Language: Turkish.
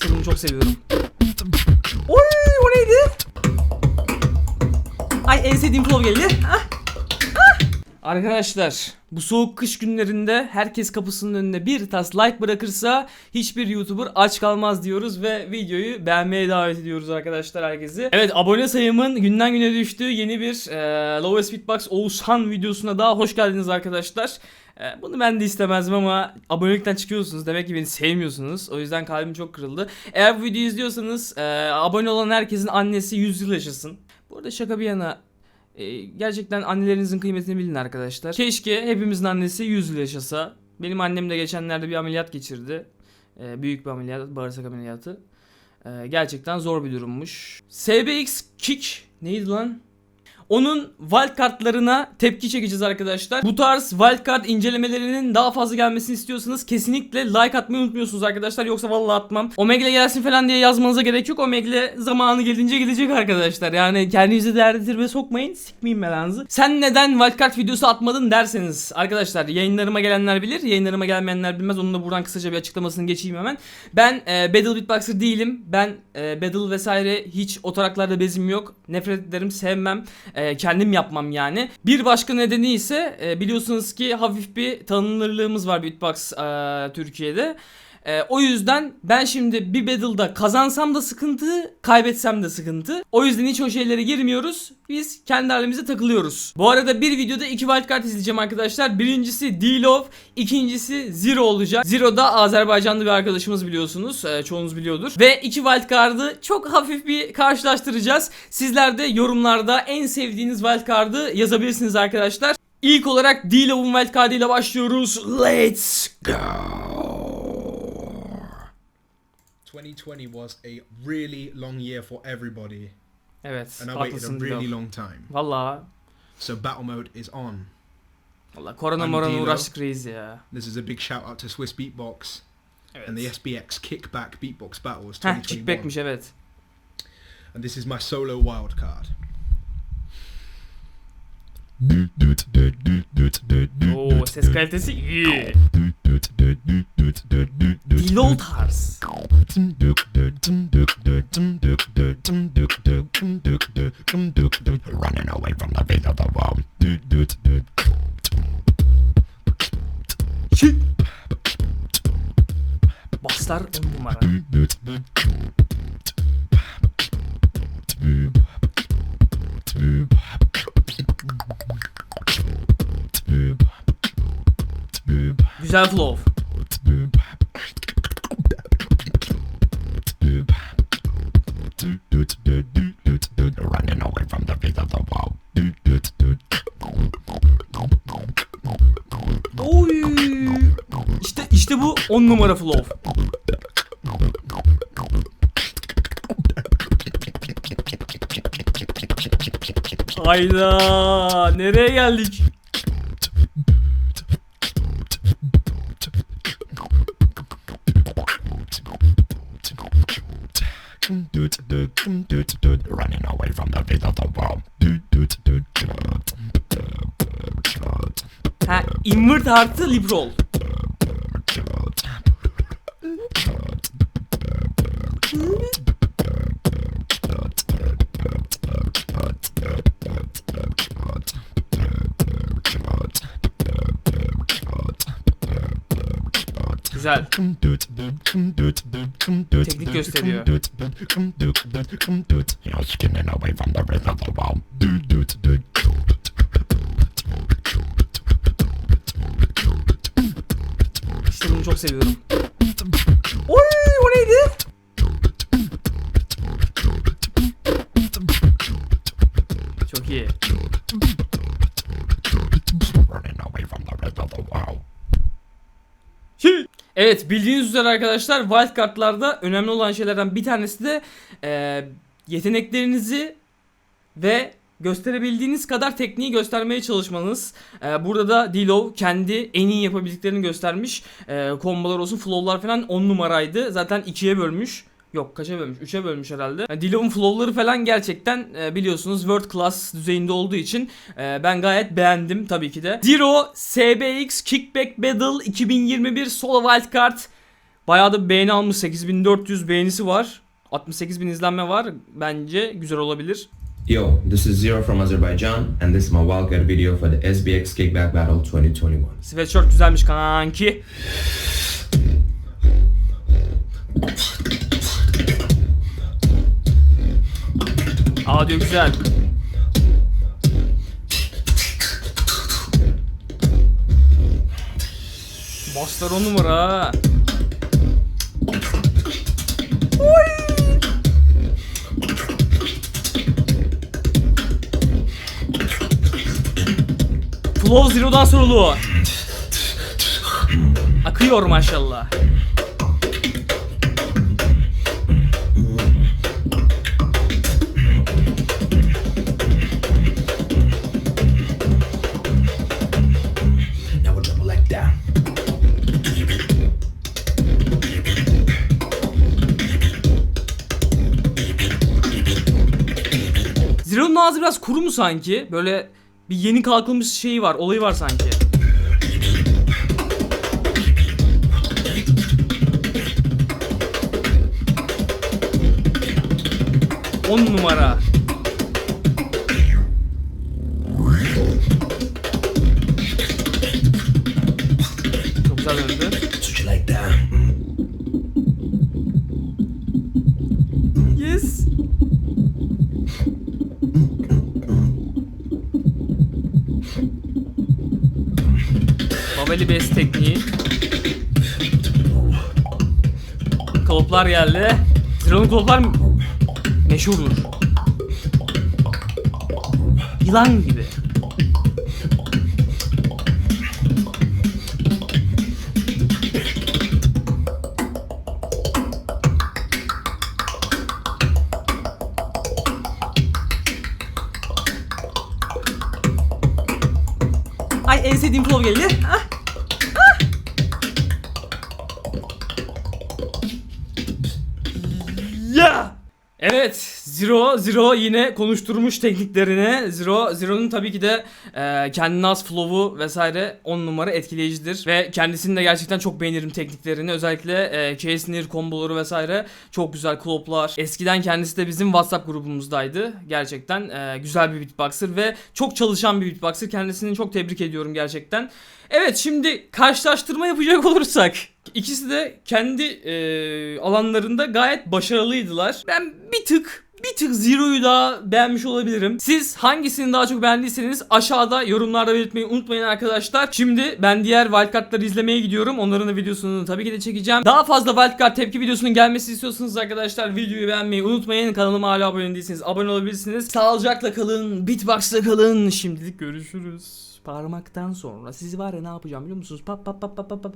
İşte bunu çok seviyorum. Oy o neydi? Ay en sevdiğim flow geldi. Ah. Ah. Arkadaşlar bu soğuk kış günlerinde herkes kapısının önüne bir tas like bırakırsa hiçbir YouTuber aç kalmaz diyoruz ve videoyu beğenmeye davet ediyoruz arkadaşlar herkesi. Evet abone sayımın günden güne düştüğü yeni bir e, Lowest Beatbox Oğuzhan videosuna daha hoş geldiniz arkadaşlar. E, bunu ben de istemezdim ama abonelikten çıkıyorsunuz. Demek ki beni sevmiyorsunuz. O yüzden kalbim çok kırıldı. Eğer bu videoyu izliyorsanız e, abone olan herkesin annesi 100 yıl yaşasın. Bu arada şaka bir yana e, gerçekten annelerinizin kıymetini bilin arkadaşlar. Keşke hepimizin annesi 100 yıl yaşasa. Benim annem de geçenlerde bir ameliyat geçirdi. E, büyük bir ameliyat, bağırsak ameliyatı. Gerçekten zor bir durummuş. SBX Kick neydi lan? Onun wildcardlarına tepki çekeceğiz arkadaşlar. Bu tarz wildcard incelemelerinin daha fazla gelmesini istiyorsanız kesinlikle like atmayı unutmuyorsunuz arkadaşlar. Yoksa vallahi atmam. Omegle gelsin falan diye yazmanıza gerek yok. Omegle zamanı gelince gelecek arkadaşlar. Yani kendinizi değerli zirve sokmayın. Sikmeyin belanızı. Sen neden wildcard videosu atmadın derseniz arkadaşlar yayınlarıma gelenler bilir. Yayınlarıma gelmeyenler bilmez. Onun da buradan kısaca bir açıklamasını geçeyim hemen. Ben e, Battle Beatboxer değilim. Ben e, Battle vesaire hiç o taraklarda bezim yok. Nefret ederim, sevmem. E, kendim yapmam yani. Bir başka nedeni ise e, biliyorsunuz ki hafif bir tanınırlığımız var Beatbox e, Türkiye'de. E, o yüzden ben şimdi bir battle'da kazansam da sıkıntı, kaybetsem de sıkıntı. O yüzden hiç o şeylere girmiyoruz. Biz kendi halimize takılıyoruz. Bu arada bir videoda iki wildcard izleyeceğim arkadaşlar. Birincisi D-Love, ikincisi Zero olacak. Zero da Azerbaycanlı bir arkadaşımız biliyorsunuz. E, çoğunuz biliyordur. Ve iki wildcard'ı çok hafif bir karşılaştıracağız. Sizler de yorumlarda en sevdiğiniz wildcard'ı yazabilirsiniz arkadaşlar. İlk olarak D-Love'un wildcard ile başlıyoruz. Let's go. 2020 was a really long year for everybody, Evet, and I waited a really D-Love. long time. Valla, So battle mode is on. valla korona morona uğraştık reis ya. This is a big shout out to Swiss Beatbox Evet. and the SBX Kickback Beatbox Battles Heh, 2021. kickbackmiş evet. And this is my solo wild card. Oo ses kalitesi iyi. Dilo tarz. Güzel flow. Running away from the beat of the world. Oy. İşte işte bu on numara flow. Hayda nereye geldik? İnvert artı roll. Güzel. Teknik gösteriyor. Çok seviyorum. Oy o neydi? Çok iyi. Evet bildiğiniz üzere arkadaşlar wildcardlarda önemli olan şeylerden bir tanesi de e, yeteneklerinizi ve gösterebildiğiniz kadar tekniği göstermeye çalışmanız. E, burada da Dilo kendi en iyi yapabildiklerini göstermiş. E, kombolar olsun flow'lar falan 10 numaraydı. Zaten 2'ye bölmüş. Yok kaça bölmüş? 3'e bölmüş herhalde. Yani Dilov'un flow'ları falan gerçekten e, biliyorsunuz world class düzeyinde olduğu için e, ben gayet beğendim tabii ki de. Zero SBX Kickback Battle 2021 Solo Wildcard Bayağı da beğeni almış. 8400 beğenisi var. 68 bin izlenme var. Bence güzel olabilir. Yo, this is Zero from Azerbaijan, and this is my wildcard video for the SBX Kickback Battle 2021. Sweatshirt güzelmiş kanki. Audio güzel. Baslar on numara Flow Zero'dan sorulu. Akıyor maşallah. Zero'nun ağzı biraz kuru mu sanki? Böyle bir yeni kalkılmış şeyi var, olayı var sanki. On numara. Çok güzel döndü. Babeli bes tekniği. Kalıplar geldi. Zero'nun kalıplar meşhurdur. Yılan gibi. Ay en sevdiğim flow geldi. Zero, yine konuşturmuş tekniklerini. Zero, Zero'nun tabii ki de e, kendine has flow'u vesaire 10 numara etkileyicidir. Ve kendisini de gerçekten çok beğenirim tekniklerini. Özellikle e, near komboları vesaire çok güzel kloplar. Eskiden kendisi de bizim WhatsApp grubumuzdaydı. Gerçekten e, güzel bir beatboxer ve çok çalışan bir beatboxer. Kendisini çok tebrik ediyorum gerçekten. Evet şimdi karşılaştırma yapacak olursak ikisi de kendi e, alanlarında gayet başarılıydılar. Ben bir tık bir tık Zero'yu daha beğenmiş olabilirim. Siz hangisini daha çok beğendiyseniz aşağıda yorumlarda belirtmeyi unutmayın arkadaşlar. Şimdi ben diğer wildcardları izlemeye gidiyorum. Onların da videosunu tabii ki de çekeceğim. Daha fazla wildcard tepki videosunun gelmesi istiyorsanız arkadaşlar videoyu beğenmeyi unutmayın. Kanalıma hala abone değilseniz abone olabilirsiniz. Sağlıcakla kalın, beatbox'la kalın. Şimdilik görüşürüz. Parmaktan sonra sizi var ya ne yapacağım biliyor musunuz? Pap pap pap pap pap.